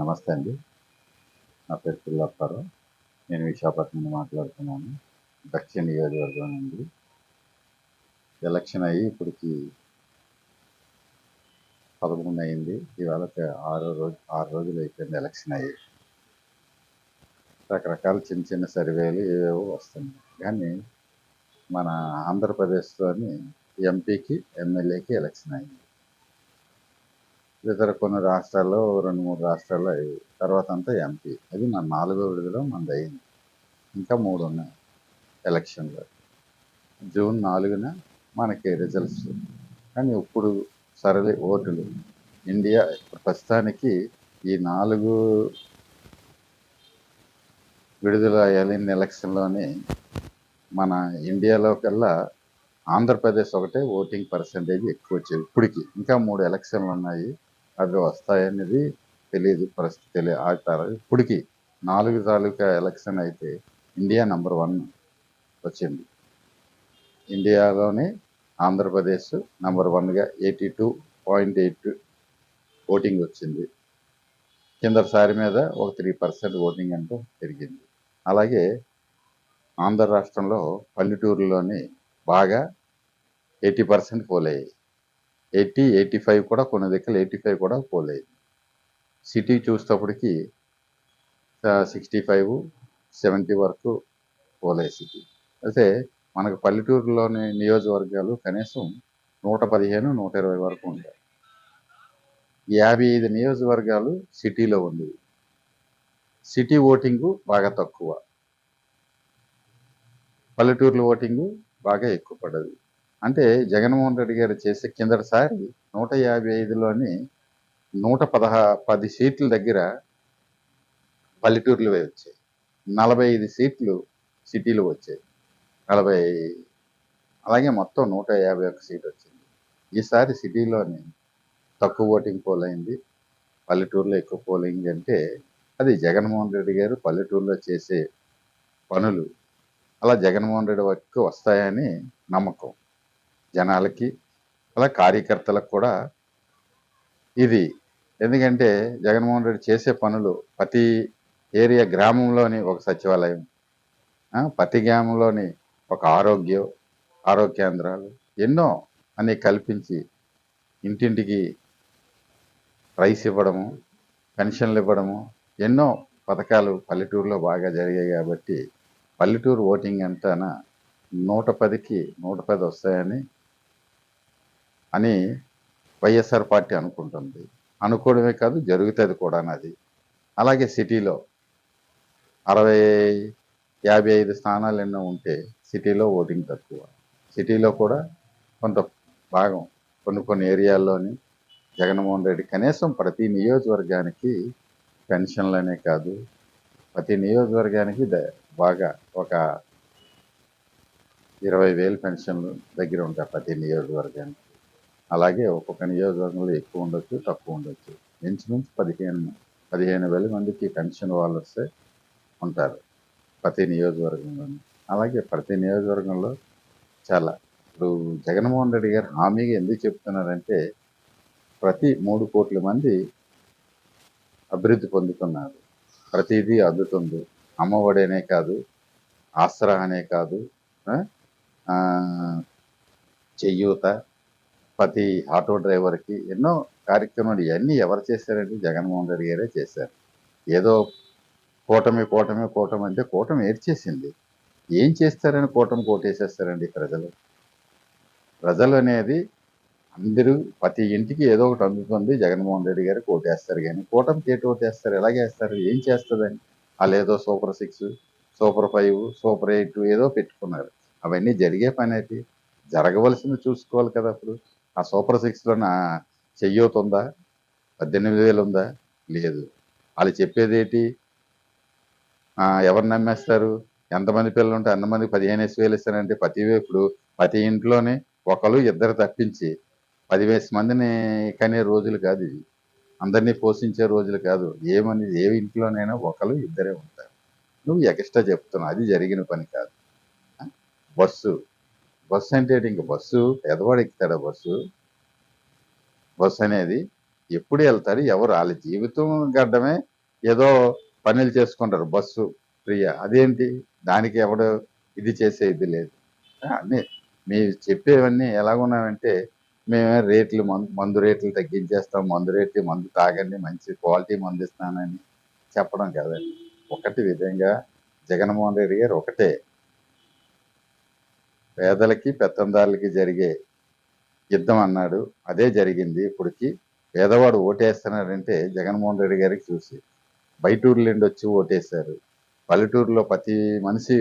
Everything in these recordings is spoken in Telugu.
నమస్తే అండి. నా పేరు పిల్లప్పారు నేను విశాఖపట్నం నుండి మాట్లాడుతున్నాను. దక్షిణ నియోజకవర్గం నుండి. ఎలక్షన్ అయ్యి ఇప్పటికి పదకొండు అయింది. ఇవాళ ఆరో రోజు ఆరు రోజులు అయిపోయింది ఎలక్షన్ అయ్యి. రకరకాల చిన్న చిన్న సర్వేలు ఏవేవో వస్తున్నాయి. కానీ మన ఆంధ్రప్రదేశ్లోని ఎంపీకి ఎమ్మెల్యేకి ఎలక్షన్ అయింది ఇతర కొన్ని రాష్ట్రాల్లో రెండు మూడు రాష్ట్రాల్లో అయ్యి తర్వాత అంతా ఎంపీ. అది మన నాలుగో విడుదల మనది అయింది. ఇంకా మూడు ఉన్నాయి ఎలక్షన్లో. జూన్ నాలుగున మనకి రిజల్ట్స్. కానీ ఇప్పుడు సరళి ఓటులు. ఇండియా ప్రస్తుతానికి ఈ నాలుగు విడుదల అయ్యాలి ఎలక్షన్లోని మన ఇండియాలో కల్లా ఆంధ్రప్రదేశ్ ఒకటే ఓటింగ్ పర్సంటేజ్ ఎక్కువ వచ్చేది ఇప్పటికి ఇంకా మూడు ఎలక్షన్లు ఉన్నాయి అవి వస్తాయనేది తెలియదు పరిస్థితి ఆ తర్వాత ఇప్పటికి నాలుగు తాలూకా ఎలక్షన్ అయితే ఇండియా నంబర్ వన్ వచ్చింది. ఇండియాలోనే ఆంధ్రప్రదేశ్ నంబర్ వన్గా eighty two point eight voting వచ్చింది. కిందసారి మీద ఒక త్రీ పర్సెంట్ ఓటింగ్ అంటూ పెరిగింది. అలాగే ఆంధ్ర రాష్ట్రంలో పల్లెటూరులోని బాగా ఎయిటీ పర్సెంట్ పోలయ్యాయి. ఎయిటీ ఎయిటీ ఫైవ్ కూడా కొన్ని దగ్గర ఎయిటీ ఫైవ్ కూడా పోలేదు. సిటీ చూసేటప్పటికి సిక్స్టీ ఫైవ్ సెవెంటీ వరకు పోలేదు సిటీ. అయితే మనకు పల్లెటూరులోని నియోజకవర్గాలు కనీసం నూట పదిహేను నూట ఇరవై వరకు ఉంటాయి యాభై ఐదు నియోజకవర్గాలు సిటీలో ఉంది సిటీ ఓటింగు బాగా తక్కువ. పల్లెటూరులో ఓటింగు బాగా ఎక్కువ పడదు అంటే జగన్మోహన్ రెడ్డి గారు చేసే కిందటిసారి నూట యాభై ఐదులోని నూట పదహా పది సీట్ల దగ్గర పల్లెటూర్లు వచ్చాయి. నలభై ఐదు సీట్లు సిటీలు వచ్చాయి. నలభై అలాగే మొత్తం నూట యాభై ఒక్క సీట్ వచ్చింది. ఈసారి సిటీలోని తక్కువ ఓటింగ్ పోల్ అయింది పల్లెటూరులో ఎక్కువ పోలింగ్ అంటే అది జగన్మోహన్ రెడ్డి గారు పల్లెటూరులో చేసే పనులు. అలా జగన్మోహన్ రెడ్డి వరకు వస్తాయని నమ్మకం. జనాలకి అలా కార్యకర్తలకు కూడా ఇది. ఎందుకంటే జగన్మోహన్ రెడ్డి చేసే పనులు ప్రతి ఏరియా గ్రామంలోని ఒక సచివాలయం ప్రతి గ్రామంలోని ఒక ఆరోగ్యం ఆరోగ్య కేంద్రాలు ఎన్నో అన్ని కల్పించి ఇంటింటికి రైస్ ఇవ్వడము పెన్షన్లు ఇవ్వడము ఎన్నో పథకాలు పల్లెటూరులో బాగా జరిగాయి కాబట్టి పల్లెటూరు ఓటింగ్ అంతాన నూట పదికి నూట పది వస్తాయని అని వైఎస్ఆర్ పార్టీ అనుకుంటుంది. అనుకోవడమే కాదు జరుగుతుంది కూడా అది. అలాగే సిటీలో అరవై యాభై ఐదు స్థానాలు ఎన్నో ఉంటే సిటీలో ఓటింగ్ తక్కువ. సిటీలో కూడా కొంత భాగం కొన్ని కొన్ని ఏరియాల్లోని జగన్మోహన్ రెడ్డి కనీసం ప్రతి నియోజకవర్గానికి పెన్షన్లనే కాదు ప్రతి నియోజకవర్గానికి బాగా ఒక ఇరవై వేలు పెన్షన్లు దగ్గర ఉంటాయి ప్రతి నియోజకవర్గానికి. అలాగే ఒక్కొక్క నియోజకవర్గంలో ఎక్కువ ఉండొచ్చు తక్కువ ఉండొచ్చు. ఇంచుమించు పదిహేను పదిహేను వేల మందికి పెన్షన్ వాళ్ళు వస్తే ఉంటారు ప్రతి నియోజకవర్గంలో అలాగే ప్రతి నియోజకవర్గంలో చాలా. ఇప్పుడు జగన్మోహన్ రెడ్డి గారు హామీగా ఎందుకు చెప్తున్నారంటే ప్రతి మూడు కోట్ల మంది అభివృద్ధి పొందుతున్నారు. ప్రతిదీ అందుతుంది. అమ్మఒడేనే కాదు ఆసరా అనే కాదు చెయ్యూత ప్రతి ఆటో డ్రైవర్కి ఎన్నో కార్యక్రమాలు ఇవన్నీ ఎవరు చేశారంటే జగన్మోహన్ రెడ్డి గారే చేశారు. ఏదో కూటమి కూటమి కూటమి అంటే కూటమి ఏడ్చేసింది. ఏం చేస్తారని కూటమి కోటేసేస్తారండి ప్రజలు? ప్రజలు అనేది అందరూ ప్రతి ఇంటికి ఏదో ఒకటి అందుతుంది జగన్మోహన్ రెడ్డి గారు కోటేస్తారు కానీ కూటమికి ఏటి ఓటేస్తారు ఎలాగేస్తారు ఏం చేస్తుందని? వాళ్ళు ఏదో super six super five super eight ఏదో పెట్టుకున్నారు. అవన్నీ జరిగే పని అయితే జరగవలసింది చూసుకోవాలి కదా అప్పుడు. ఆ సూపర్ సిక్స్లో నా చెయ్యూత ఉందా? పద్దెనిమిది వేలు ఉందా? లేదు. వాళ్ళు చెప్పేది ఏంటి? ఎవరు నమ్మేస్తారు? ఎంతమంది పిల్లలు ఉంటే అంతమంది పదిహేను వేలు ఇస్తారంటే ప్రతి ఇప్పుడు ప్రతి ఇంట్లోనే ఒకరు ఇద్దరు తప్పించి పదివేసి మందిని కనే రోజులు కాదు ఇది అందరినీ పోషించే రోజులు కాదు. ఏమని ఏ ఇంట్లోనైనా ఒకరు ఇద్దరే ఉంటారు. నువ్వు ఎక్స్ట్రా చెప్తున్నావు. అది జరిగిన పని కాదు. బస్సు. బస్సు అంటే ఇంక బస్సు పెదవాడు ఎక్కుతాడా బస్సు? బస్సు అనేది ఎప్పుడు వెళ్తారు ఎవరు? వాళ్ళ జీవితం గడ్డమే ఏదో పనులు చేసుకుంటారు బస్సు ప్రియ. అదేంటి? దానికి ఎవడు ఇది చేసే ఇది లేదు. అన్నీ మీరు చెప్పేవన్నీ ఎలాగున్నామంటే మేము రేట్లు మందు మందు రేట్లు తగ్గించేస్తాం మందు రేట్లు మందు తాగండి మంచి క్వాలిటీ మందు ఇస్తానని చెప్పడం కదండి. ఒకటి విధంగా జగన్మోహన్ రెడ్డి గారు ఒకటే. పేదలకి పెత్తందారులకి జరిగే యుద్ధం అన్నాడు. అదే జరిగింది ఇప్పటికి. పేదవాడు ఓటేస్తున్నాడంటే జగన్మోహన్ రెడ్డి గారికి చూసి. బయటూరు నుండి వచ్చి ఓటేశారు. పల్లెటూరులో ప్రతి మనిషి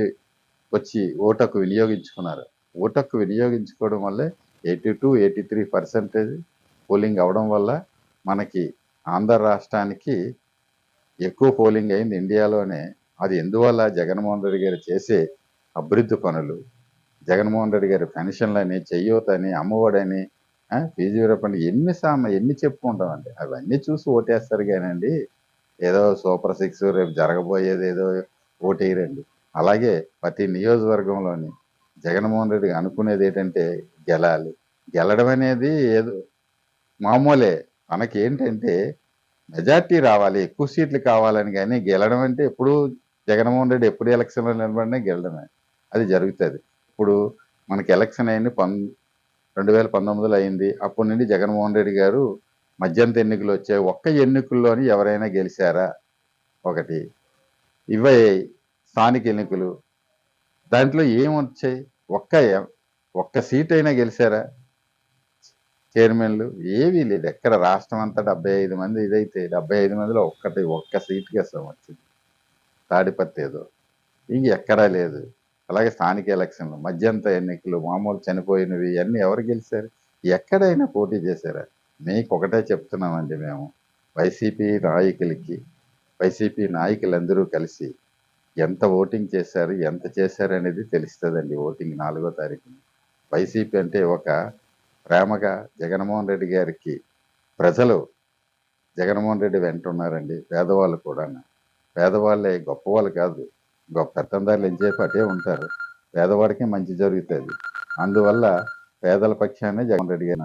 వచ్చి ఓటకు వినియోగించుకున్నారు. ఓటకు వినియోగించుకోవడం వల్లే eighty two eighty three percentage polling అవడం వల్ల మనకి ఆంధ్ర రాష్ట్రానికి ఎక్కువ పోలింగ్ అయింది ఇండియాలోనే. అది ఎందువల్ల జగన్మోహన్ రెడ్డి గారు చేసే అభివృద్ధి పనులు? జగన్మోహన్ రెడ్డి గారి పెన్షన్లని చెయ్యూతని అమ్మఒడని ఫీజు రిఫండ్ ఎన్ని సామ ఎన్ని చెప్పుకుంటామండి? అవన్నీ చూసి ఓటేస్తారు కానండి. ఏదో సూపర్ సిక్స్ రేపు జరగబోయేది ఏదో ఓటేయరండి. అలాగే ప్రతి నియోజకవర్గంలోని జగన్మోహన్ రెడ్డి అనుకునేది ఏంటంటే గెలాలి. గెలడం అనేది ఏదో మామూలే. మనకి ఏంటంటే మెజార్టీ రావాలి ఎక్కువ సీట్లు కావాలని కానీ గెలడం అంటే ఎప్పుడు జగన్మోహన్ రెడ్డి ఎప్పుడు ఎలక్షన్లో నిలబడినా గెలడమే. అది జరుగుతుంది. ఇప్పుడు మనకి ఎలక్షన్ అయింది పం రెండు వేల పంతొమ్మిదిలో అయింది. అప్పటి నుండి జగన్మోహన్ రెడ్డి గారు మధ్యంత ఎన్నికలు వచ్చాయి. ఒక్క ఎన్నికల్లోని ఎవరైనా గెలిచారా? ఒకటి. ఇవే స్థానిక ఎన్నికలు. దాంట్లో ఏం వచ్చాయి ఒక్క ఒక్క సీట్ అయినా గెలిచారా? చైర్మన్లు ఏవీ లేదు. ఎక్కడ రాష్ట్రం అంతా డెబ్బై ఐదు మంది ఇదైతే డెబ్బై ఐదు మందిలో ఒక్కటి ఒక్క సీట్కి అసలు వచ్చింది. తాడిపత్తి ఏదో. ఇంక ఎక్కడా లేదు. అలాగే స్థానిక ఎలక్షన్లు మధ్యంత ఎన్నికలు మామూలు చనిపోయినవి ఇవన్నీ ఎవరు గెలిచారు? ఎక్కడైనా పోటీ చేశారా? మీకు ఒకటే చెప్తున్నామండి మేము. వైసీపీ నాయకులకి వైసీపీ నాయకులందరూ కలిసి ఎంత ఓటింగ్ చేశారు ఎంత చేశారు అనేది తెలుస్తుందండి ఓటింగ్ నాలుగో తారీఖున. వైసీపీ అంటే ఒక ప్రేమగా జగన్మోహన్ రెడ్డి గారికి ప్రజలు జగన్మోహన్ రెడ్డి వెంట ఉన్నారండి పేదవాళ్ళు కూడా పేదవాళ్ళే గొప్పవాళ్ళు కాదు. గొప్ప పెత్తందారులు ఎంచేపు అటే ఉంటారు. పేదవాడికి మంచి జరుగుతుంది. అందువల్ల పేదల పక్షాన్ని జగన్ రెడ్డి గారు